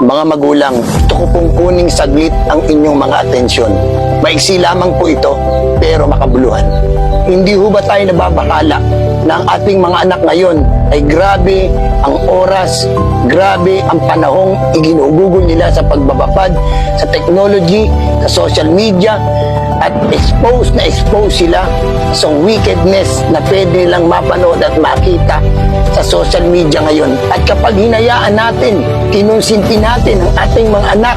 Mga magulang, ito ko pong kuning saglit ang inyong mga atensyon. Maiksi lamang po ito, pero makabuluhan. Hindi ho ba tayo nababakala na ang ating mga anak ngayon ay grabe ang oras, grabe ang panahong iginugugol nila sa pagbababad, sa technology, sa social media, at exposed na exposed sila sa wickedness na pwede nilang mapanood at makita sa social media ngayon. At kapag hinayaan natin, kinonsinti natin ang ating mga anak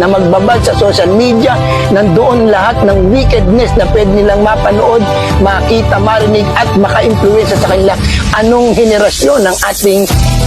na magbabad sa social media, nandoon lahat ng wickedness na pwede nilang mapanood, makita, marinig at maka-influensya sa kanila. Anong henerasyon ng ating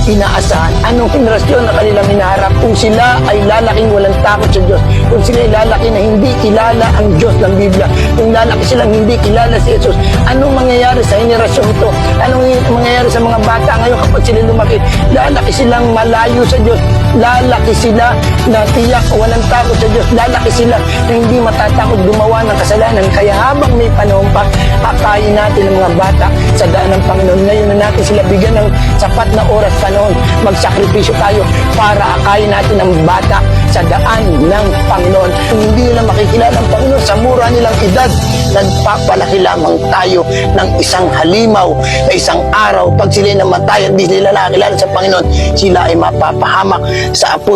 inaasahan? Anong henerasyon na kanilang hinaharap? Kung sila ay lalaking walang takot sa Diyos, kung sila ay lalaki na hindi kilala ang Diyos ng Biblia, kung lalaki silang hindi kilala si Jesus, anong mangyayari sa henerasyon ito? Anong mangyayari sa mga bata ngayon kapag sila lumaki? Lalaki silang malayo sa Diyos, lalaki sila na tiyak walang takot sa Diyos, lalaki sila na hindi matatakot gumawa ng kasalanan. Kaya habang may panahon pa, akayin natin ang mga bata sa daan ng Panginoon. Ngayon na natin sila bigyan ng sapat na oras panahon. Magsakripisyo tayo para akayin natin ang bata sa daan ng Panginoon. Hindi nila makikilala ang Panginoon sa mura nilang edad, nagpapalaki lamang tayo ng isang halimaw na isang araw. Pag sila namatay at di nila nakakilala sa Panginoon, sila ay mapapahamak sa apo